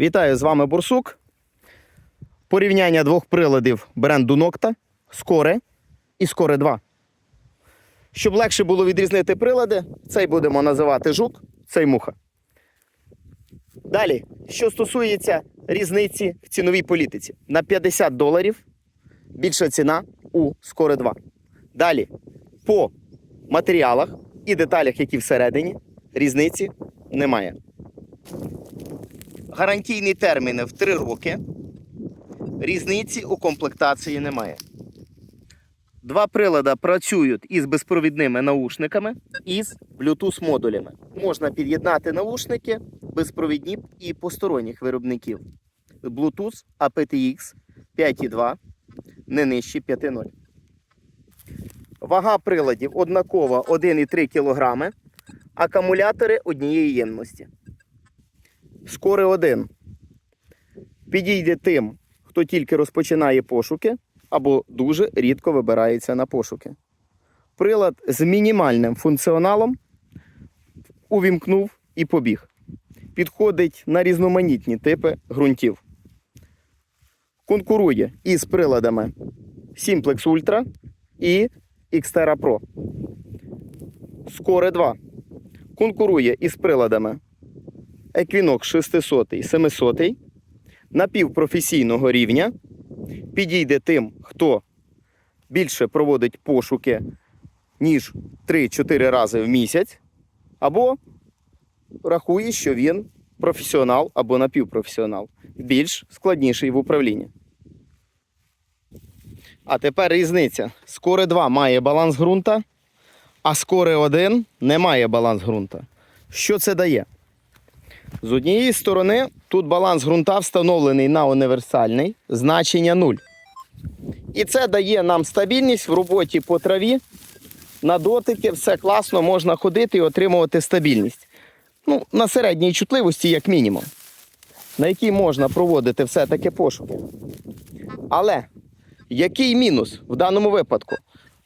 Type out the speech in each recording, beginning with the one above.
Вітаю з вами Бурсук. Порівняння двох приладів бренду Nocta Score і Score 2. Щоб легше було відрізнити прилади, цей будемо називати жук, цей муха. Далі, що стосується різниці в ціновій політиці, на 50 доларів більша ціна у Score 2. Далі, по матеріалах і деталях, які всередині, різниці немає. Гарантійні терміни в 3 роки. Різниці у комплектації немає. Два прилади працюють із безпровідними наушниками і з Bluetooth модулями. Можна під'єднати наушники безпровідні і посторонніх виробників. Bluetooth aptX 5.2 не нижче 5.0. Вага приладів однакова 1,3 кг. Акумулятори однієї ємності. Скоре 1 підійде тим, хто тільки розпочинає пошуки або дуже рідко вибирається на пошуки. Прилад з мінімальним функціоналом увімкнув і побіг. Підходить на різноманітні типи ґрунтів. Конкурує із приладами Simplex Ultra і Xterra Pro. Score 2 конкурує із приладами Equinox 600 700 напівпрофесійного рівня. Підійде тим, хто більше проводить пошуки, ніж 3-4 рази в місяць, або рахує, що він професіонал або напівпрофесіонал, більш складніший в управлінні. А тепер різниця. Скоре 2 має баланс ґрунта, а скоре 1 не має баланс ґрунта. Що це дає? З однієї сторони, тут баланс ґрунта встановлений на універсальний, значення 0. І це дає нам стабільність в роботі по траві. На дотики все класно, можна ходити і отримувати стабільність. Ну, на середній чутливості, як мінімум, на якій можна проводити все-таки пошуки. Але який мінус в даному випадку?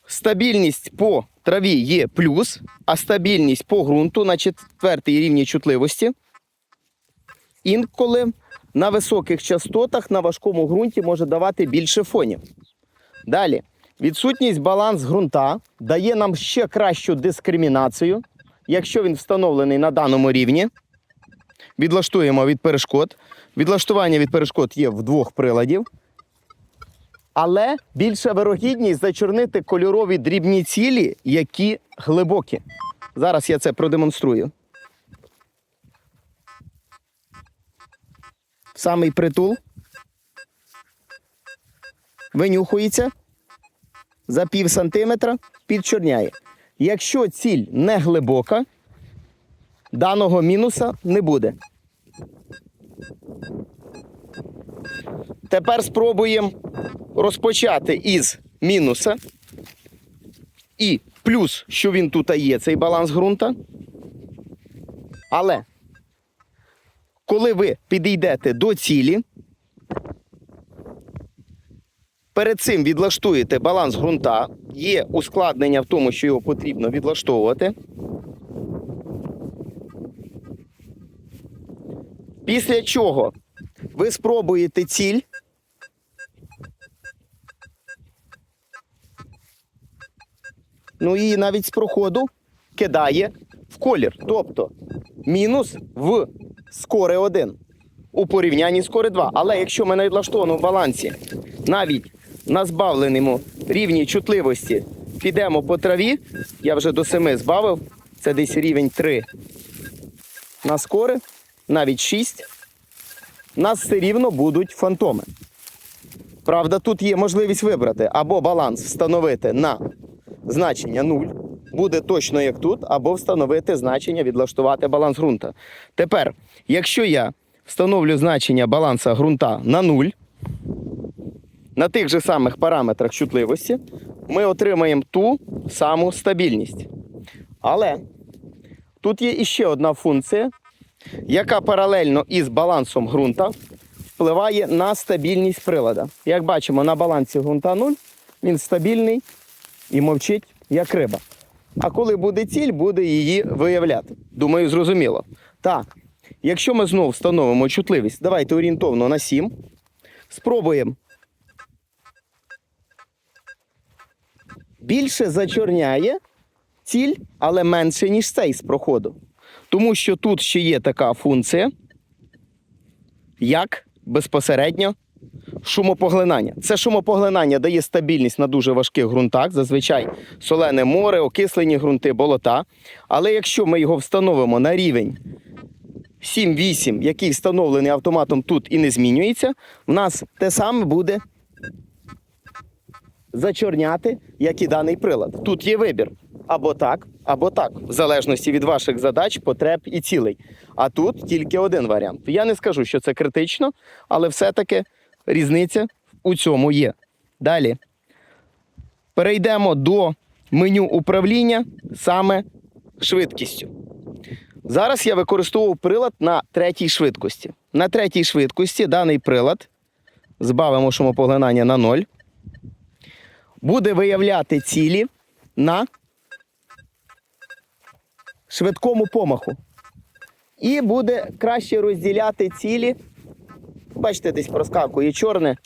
Стабільність по траві є плюс, а стабільність по ґрунту на четвертій рівні чутливості. Інколи на високих частотах на важкому ґрунті може давати більше фонів. Далі, відсутність баланс ґрунта дає нам ще кращу дискримінацію, якщо він встановлений на даному рівні. Відлаштуємо від перешкод. Відлаштування від перешкод є в двох приладів. Але більша вирогідність зачорнити кольорові дрібні цілі, які глибокі. Зараз я це продемонструю. Самий притул. Винюхується за пів сантиметра, підчорняє. Якщо ціль не глибока, даного мінуса не буде. Тепер спробуємо розпочати із мінуса. І плюс, що він тут є, цей баланс ґрунта. Але коли ви підійдете до цілі, перед цим відлаштуєте баланс ґрунта, є ускладнення в тому, що його потрібно відлаштовувати. Після чого ви спробуєте ціль. Ну і навіть з проходу кидає в колір. Тобто мінус в скоре 1 у порівнянні з скоре 2. Але якщо ми на відлаштованому балансі навіть на збавленому рівні чутливості підемо по траві, я вже до 7 збавив, це десь рівень 3 на скоре, навіть 6, нас все рівно будуть фантоми. Правда, тут є можливість вибрати або баланс встановити на значення 0, буде точно як тут, або встановити значення, відлаштувати баланс ґрунта. Тепер, якщо я встановлю значення баланса ґрунта на 0, на тих же самих параметрах чутливості, ми отримаємо ту саму стабільність. Але тут є іще одна функція, яка паралельно із балансом ґрунта впливає на стабільність прилада. Як бачимо, на балансі ґрунта 0 він стабільний і мовчить, як риба. А коли буде ціль, буде її виявляти. Думаю, зрозуміло. Так, Якщо ми знову встановимо чутливість, давайте орієнтовно на 7. Спробуємо. Більше зачорняє ціль, але менше, ніж цей з проходу. Тому що тут ще є така функція, як безпосередньо шумопоглинання. Це шумопоглинання дає стабільність на дуже важких ґрунтах, зазвичай солене море, окислені ґрунти, болота. Але якщо ми його встановимо на рівень 7-8, який встановлений автоматом тут і не змінюється, в нас те саме буде зачорняти, як і даний прилад. Тут є вибір. Або так, або так, в залежності від ваших задач, потреб і цілей. А тут тільки один варіант. Я не скажу, що це критично, але все-таки різниця у цьому є. Далі перейдемо до меню управління саме швидкістю. Зараз я використовував прилад на третій швидкості. На третій швидкості даний прилад збавимо шумопоглинання на 0. Буде виявляти цілі на швидкому помаху. І буде краще розділяти цілі. Бачите, десь проскакує чорне.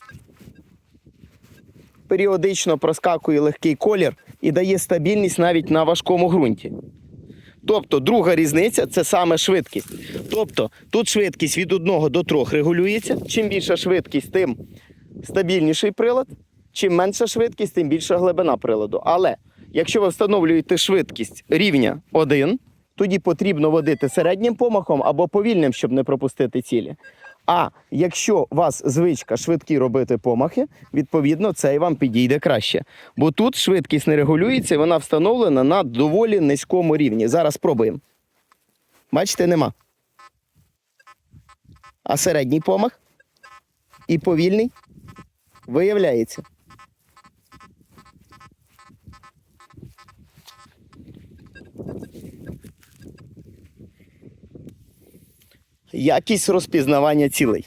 Періодично проскакує легкий колір і дає стабільність навіть на важкому ґрунті. Тобто, друга різниця це саме швидкість. Тобто, тут швидкість від 1 до 3 регулюється. Чим більша швидкість, тим стабільніший прилад. Чим менша швидкість, тим більша глибина приладу. Але якщо ви встановлюєте швидкість рівня 1, тоді потрібно водити середнім помахом або повільним, щоб не пропустити цілі. А якщо у вас звичка швидкі робити помахи, відповідно, цей вам підійде краще. Бо тут швидкість не регулюється, вона встановлена на доволі низькому рівні. Зараз спробуємо. Бачите, нема. А середній помах і повільний виявляється. Якість розпізнавання цілей.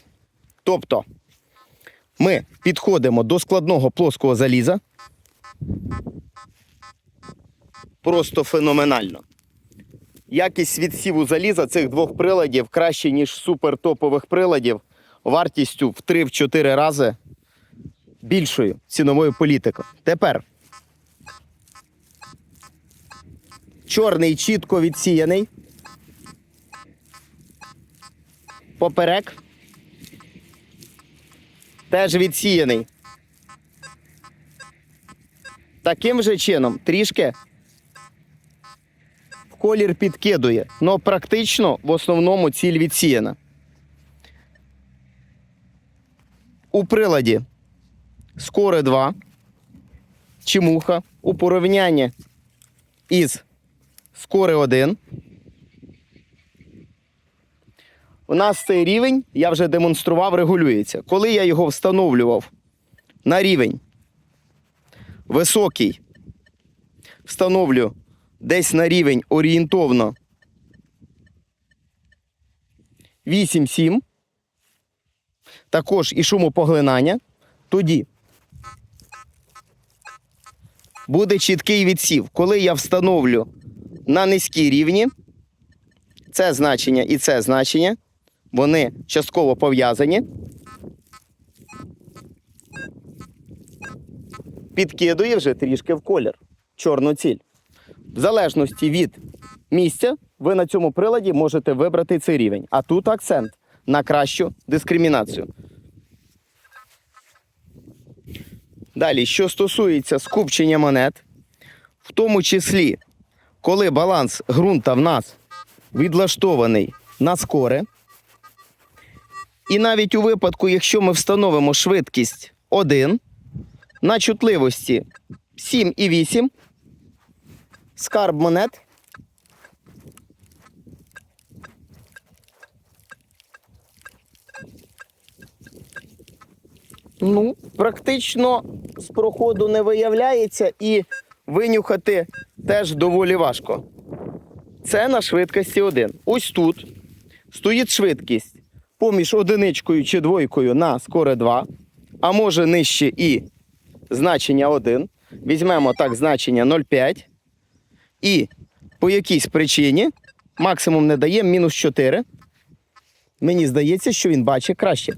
Тобто ми підходимо до складного плоского заліза. Просто феноменально. Якість відсіву заліза цих двох приладів краще, ніж супертопових приладів, вартістю в 3-4 рази більшою ціновою політикою. Тепер чорний чітко відсіяний. Поперек. Теж відсіяний. Таким же чином трішки в колір підкидує, але практично в основному ціль відсіяна. У приладі скоре 2 чимуха у порівнянні із скоре 1 у нас цей рівень, я вже демонстрував, регулюється. Коли я його встановлював на рівень високий, встановлю десь на рівень орієнтовно 8-7, також і шумопоглинання, тоді буде чіткий відсів. Коли я встановлю на низькій рівні, це значення і це значення, вони частково пов'язані. Підкидує вже трішки в колір чорну ціль. В залежності від місця, ви на цьому приладі можете вибрати цей рівень. А тут акцент на кращу дискримінацію. Далі, що стосується скупчення монет, в тому числі, коли баланс ґрунта в нас відлаштований на скоре, і навіть у випадку, якщо ми встановимо швидкість 1 на чутливості 7 і 8, скарб монет ну, практично з проходу не виявляється і винюхати теж доволі важко. Це на швидкості 1. Ось тут стоїть швидкість поміж одиничкою чи двойкою на скоре 2, а може нижче і значення 1. Візьмемо так значення 0,5. І по якійсь причині максимум не дає мінус 4. Мені здається, що він бачить краще.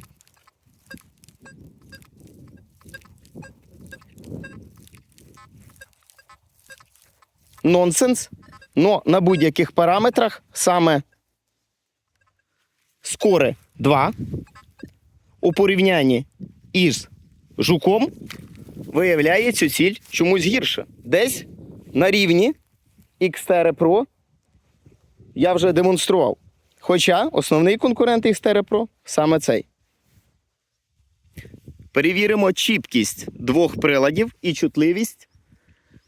Нонсенс. Но на будь-яких параметрах саме скоре 2 у порівнянні із жуком виявляє цю ціль чомусь гірше. Десь на рівні Xterra Pro я вже демонстрував. Хоча основний конкурент Xterra Pro саме цей. Перевіримо чіткість двох приладів і чутливість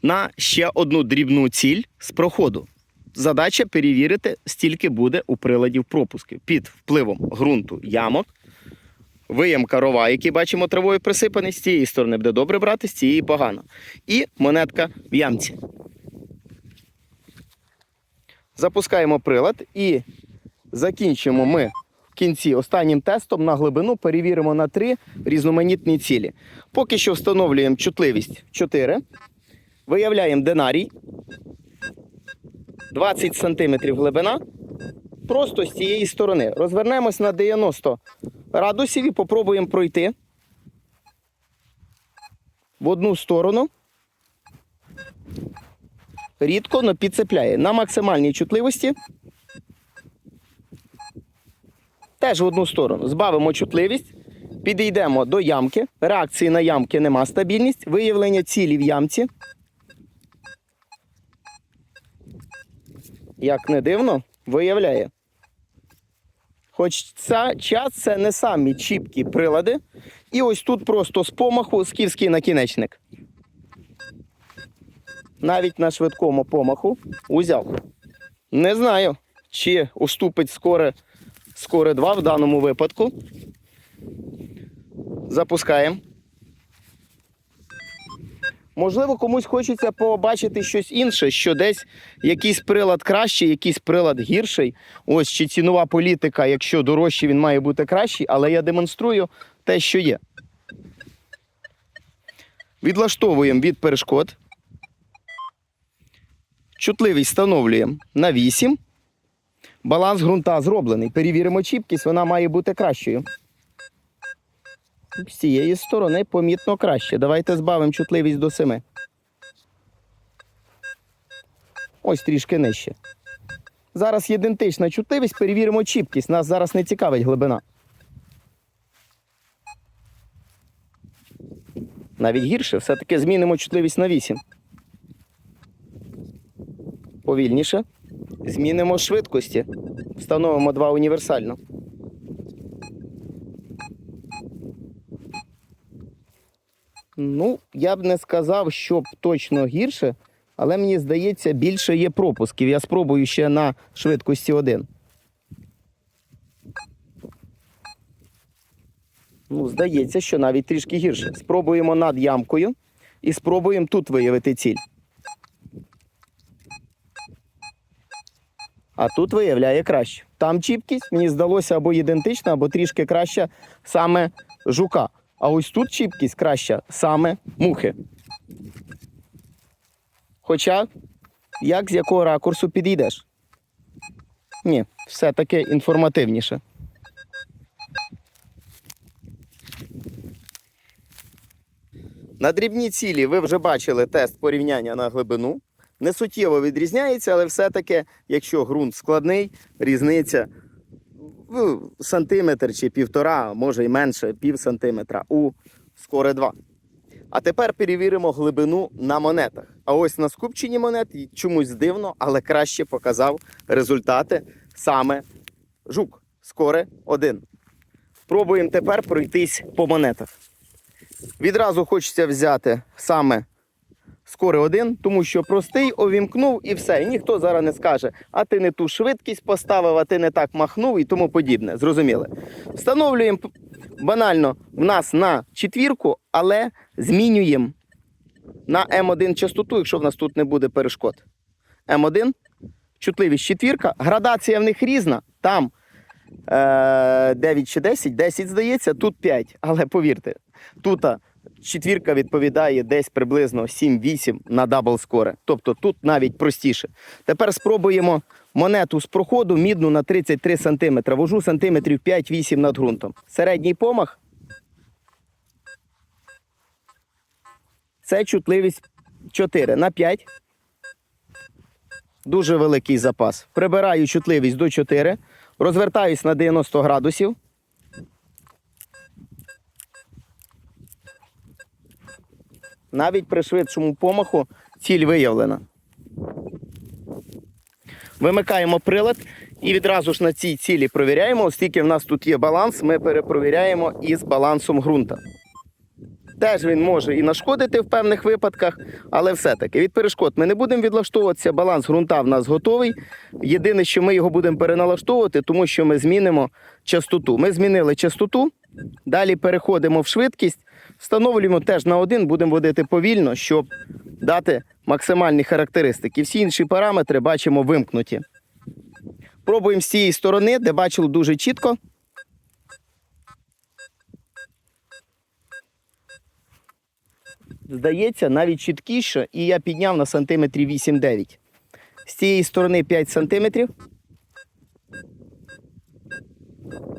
на ще одну дрібну ціль з проходу. Задача перевірити, стільки буде у приладів пропусків під впливом ґрунту ямок. Виємка рова, який бачимо травою присипаний, з цієї сторони буде добре брати, з цієї погано. І монетка в ямці. Запускаємо прилад і закінчимо ми в кінці останнім тестом на глибину перевіримо на три різноманітні цілі. Поки що встановлюємо чутливість 4. Виявляємо динарій. 20 см глибина. Просто з цієї сторони. Розвернемось на 90 градусів і попробуємо пройти в одну сторону. Рідко, але підцепляє. На максимальній чутливості. Теж в одну сторону. Збавимо чутливість. Підійдемо до ямки. Реакції на ямки нема стабільність. Виявлення цілі в ямці. Як не дивно, виявляє. Хоч ця час це не самі чіпкі прилади. І ось тут просто з помаху скіфський накінечник. Навіть на швидкому помаху узяв. Не знаю, чи уступить скоре, скоре 2 в даному випадку. Запускаємо. Можливо, комусь хочеться побачити щось інше, що десь якийсь прилад кращий, якийсь прилад гірший. Ось чи цінова політика, якщо дорожчий, він має бути кращий, але я демонструю те, що є. Відлаштовуємо від перешкод. Чутливість встановлюємо на 8. Баланс ґрунта зроблений. Перевіримо чіпкість, вона має бути кращою. З цієї сторони помітно краще. Давайте збавимо чутливість до 7. Ось трішки нижче. Зараз ідентична чутливість, перевіримо чіпкість. Нас зараз не цікавить глибина. Навіть гірше, все-таки змінимо чутливість на 8. Повільніше. Змінимо швидкості. Встановимо два універсально. Ну, я б не сказав, щоб точно гірше, але мені здається, більше є пропусків. Я спробую ще на швидкості 1. Ну, здається, що навіть трішки гірше. Спробуємо над ямкою і спробуємо тут виявити ціль. А тут виявляє краще. Там чіпкість, мені здалося або ідентична, або трішки краща саме жука. А ось тут чіпкість краща саме мухи. Хоча, як з якого ракурсу підійдеш? Ні, все-таки інформативніше. На дрібні цілі ви вже бачили тест порівняння на глибину. Не суттєво відрізняється, але все-таки, якщо ґрунт складний, різниця сантиметр чи півтора, може й менше, пів сантиметра у скоре 2. А тепер перевіримо глибину на монетах. А ось на скупченні монет чомусь дивно, але краще показав результати саме жук. Скоре 1. Пробуємо тепер пройтись по монетах. Відразу хочеться взяти саме скоре один, тому що простий овімкнув і все. І ніхто зараз не скаже, а ти не ту швидкість поставив, а ти не так махнув і тому подібне. Зрозуміли? Встановлюємо банально в нас на четвірку, але змінюємо на М1 частоту, якщо в нас тут не буде перешкод. М1, чутливість четвірка. Градація в них різна. Там е, 9 чи 10, 10 здається, тут 5. Але повірте, тут четвірка відповідає десь приблизно 7-8 на дабл скоре. Тобто тут навіть простіше. Тепер спробуємо монету з проходу мідну на 33 см. Вожу сантиметрів 5-8 над ґрунтом. Середній помах. Це чутливість 4 на 5. Дуже великий запас. Прибираю чутливість до 4. Розвертаюсь на 90 градусів. Навіть при швидшому помаху ціль виявлена. Вимикаємо прилад і відразу ж на цій цілі провіряємо, оскільки в нас тут є баланс, ми перепровіряємо із балансом ґрунта. Теж він може і нашкодити в певних випадках, але все-таки від перешкод ми не будемо відлаштовуватися. Баланс ґрунта в нас готовий. Єдине, що ми його будемо переналаштовувати, тому що ми змінимо частоту. Ми змінили частоту, далі переходимо в швидкість, встановлюємо теж на один, будемо водити повільно, щоб дати максимальні характеристики. Всі інші параметри бачимо вимкнуті. Пробуємо з цієї сторони, де бачили дуже чітко. Здається, навіть чіткіше, і я підняв на сантиметрів 8-9. З цієї сторони 5 сантиметрів.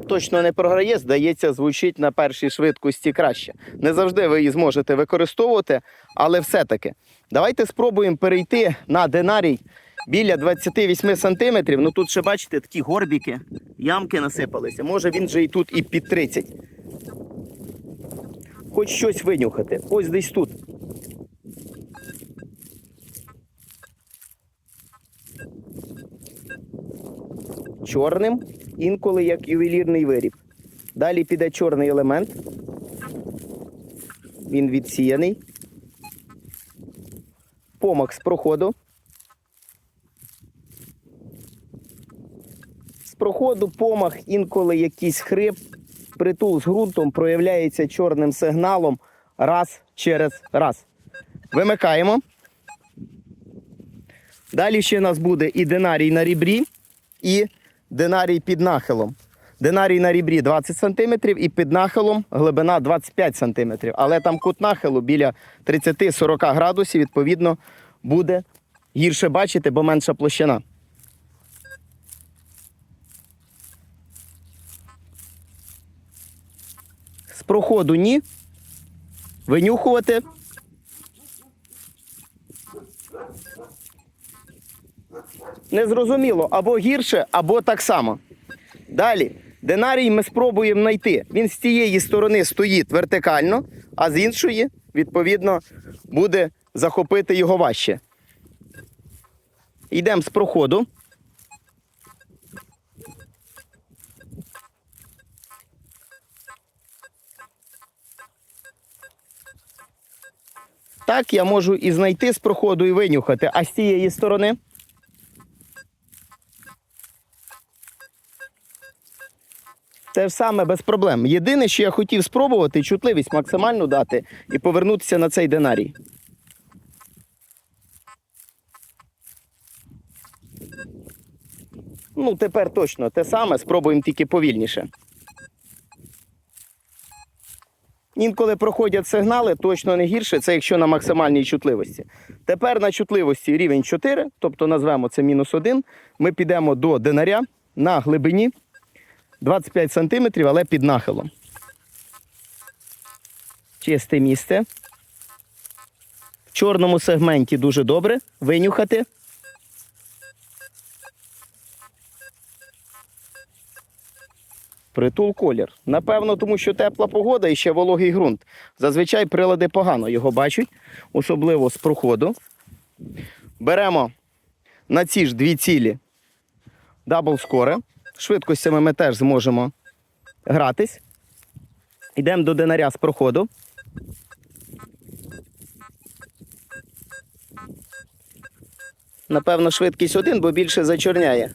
Точно не програє, здається, звучить на першій швидкості краще. Не завжди ви її зможете використовувати, але все-таки. Давайте спробуємо перейти на динарій біля 28 сантиметрів. Ну тут ще бачите, такі горбіки, ямки насипалися. Може він же і тут і під 30. Хоч щось винюхати. Ось десь тут. Чорним, інколи як ювелірний виріб. Далі піде чорний елемент. Він відсіяний. Помах з проходу. З проходу помах, інколи якийсь хрип, притул з ґрунтом проявляється чорним сигналом раз через раз. Вимикаємо. Далі ще у нас буде і динарій на рібрі, і динарій під нахилом. Динарій на рібрі 20 см і під нахилом глибина 25 см. Але там кут нахилу біля 30-40 градусів, відповідно, буде гірше бачити, бо менша площина. З проходу ні. Винюхувати. Незрозуміло, або гірше, або так само. Далі. Динарій ми спробуємо знайти. Він з цієї сторони стоїть вертикально, а з іншої, відповідно, буде захопити його важче. Йдемо з проходу. Так, я можу і знайти з проходу і винюхати, а з цієї сторони. Те ж саме без проблем. Єдине, що я хотів спробувати, чутливість максимальну дати і повернутися на цей динарій. Ну, тепер точно те саме, спробуємо тільки повільніше. Інколи проходять сигнали, точно не гірше, це якщо на максимальній чутливості. Тепер на чутливості рівень 4, тобто назвемо це мінус 1, ми підемо до динаря на глибині 25 см, але під нахилом. Чисте місце. В чорному сегменті дуже добре. Винюхати. Притул колір. Напевно, тому що тепла погода і ще вологий ґрунт. Зазвичай прилади погано його бачать, особливо з проходу. Беремо на ці ж дві цілі дабл скоре. Швидкостями ми теж зможемо гратись. Йдемо до динаря з проходу. Напевно, швидкість один, бо більше зачорняє.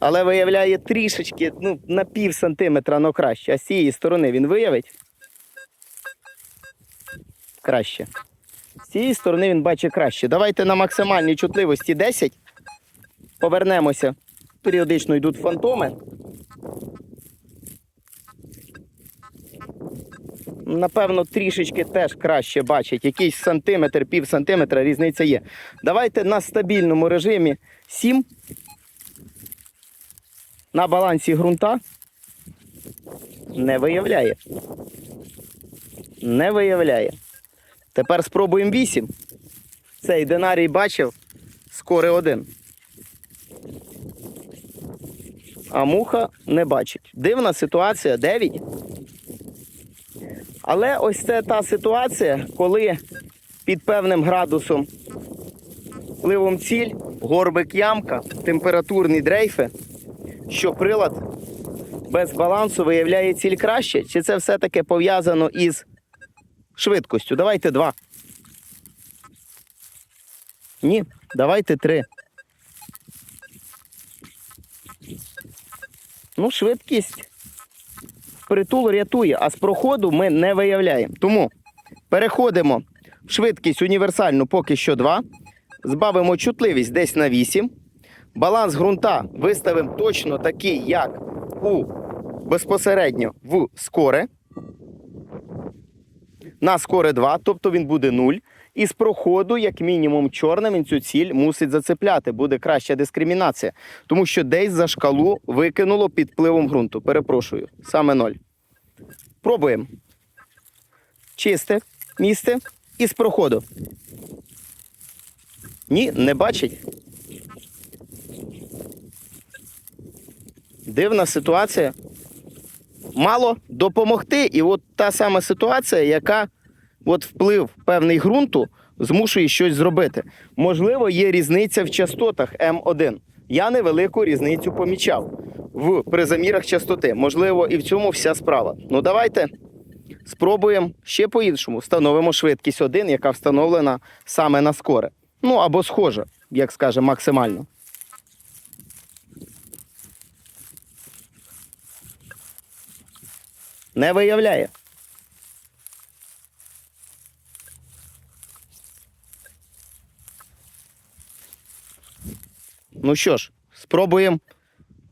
Але виявляє трішечки, ну, на пів сантиметра, но краще. А з цієї сторони він виявить. Краще. З цієї сторони він бачить краще. Давайте на максимальній чутливості 10. Повернемося. Періодично йдуть фантоми. напевно, трішечки теж краще бачить. Якийсь сантиметр, пів сантиметра різниця є. Давайте на стабільному режимі 7. На балансі ґрунта не виявляє. Не виявляє. Тепер спробуємо 8. Цей динарій бачив, скори один. А муха не бачить. Дивна ситуація 9. Але ось це та ситуація, коли під певним градусом впливом ціль, горбик ямка, температурні дрейфи, що прилад без балансу виявляє ціль краще, чи це все-таки пов'язано із швидкостю? Давайте два. Ні, давайте три. Ну, швидкість притул рятує, а з проходу ми не виявляємо. Тому переходимо в швидкість універсальну поки що 2. Збавимо чутливість десь на 8. Баланс ґрунта виставимо точно такий, як у безпосередньо в скоре. На скоре 2, тобто він буде 0. І з проходу, як мінімум, чорним він цю ціль мусить зацепляти. Буде краща дискримінація. Тому що десь за шкалу викинуло під впливом ґрунту. Перепрошую, саме 0. Пробуємо. Чисте місце і з проходу. Ні, не бачить. Дивна ситуація. Мало допомогти. І от та сама ситуація, яка от вплив певний ґрунту змушує щось зробити. Можливо, є різниця в частотах М1. Я невелику різницю помічав в при замірах частоти. Можливо, і в цьому вся справа. Ну давайте спробуємо ще по-іншому. Встановимо швидкість 1, яка встановлена саме на скоре. Ну або схожа, як скажемо, максимально. Не виявляє. Ну що ж, спробуємо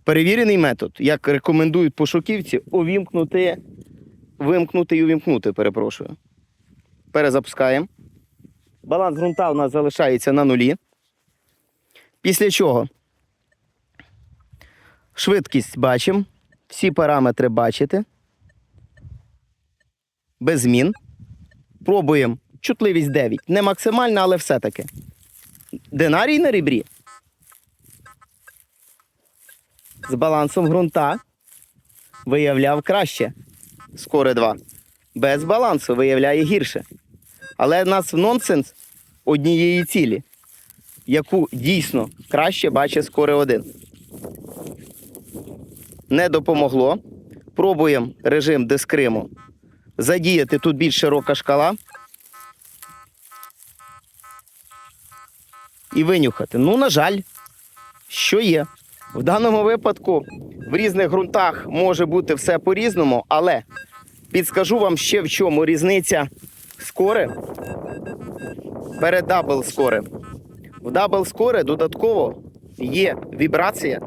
перевірений метод, як рекомендують пошуківці, увімкнути, вимкнути і увімкнути, перепрошую. Перезапускаємо. Баланс ґрунта у нас залишається на нулі. Після чого швидкість бачимо, всі параметри бачите. Без змін. Пробуємо чутливість 9. Не максимальна, але все-таки. Динарій на ребрі. З балансом ґрунта виявляв краще. Скоре 2. Без балансу виявляє гірше. Але в нас нонсенс однієї цілі, яку дійсно краще бачить скоре 1. Не допомогло. Пробуємо режим дискриму. Задіяти тут більш широка шкала. І винюхати. Ну, на жаль, що є. В даному випадку в різних ґрунтах може бути все по-різному, але підскажу вам ще в чому різниця скори перед дабл скори. В дабл скори додатково є вібрація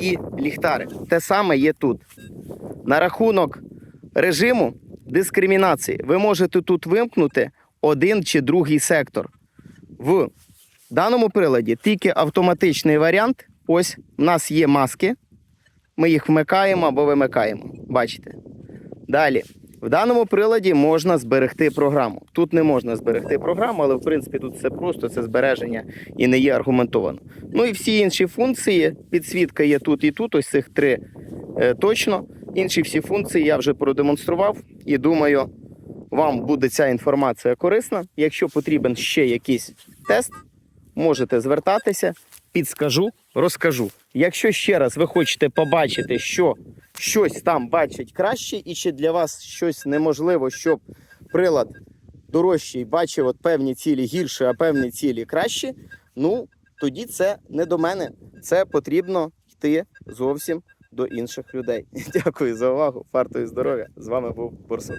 і ліхтарик. Те саме є тут. На рахунок режиму дискримінації ви можете тут вимкнути один чи другий сектор. В даному приладі тільки автоматичний варіант. Ось у нас є маски. Ми їх вмикаємо або вимикаємо. Бачите? Далі. В даному приладі можна зберегти програму. Тут не можна зберегти програму, але в принципі тут все просто, це збереження і не є аргументовано. Ну і всі інші функції, підсвітка є тут і тут, ось цих три е, точно. Інші всі функції я вже продемонстрував і думаю, вам буде ця інформація корисна. Якщо потрібен ще якийсь тест, можете звертатися, підскажу, розкажу. Якщо ще раз ви хочете побачити, що щось там бачить краще, і чи для вас щось неможливо, щоб прилад дорожчий бачив от певні цілі гірше, а певні цілі краще, ну тоді це не до мене. Це потрібно йти зовсім до інших людей. Дякую за увагу. Фарту здоров'я. З вами був Борсук.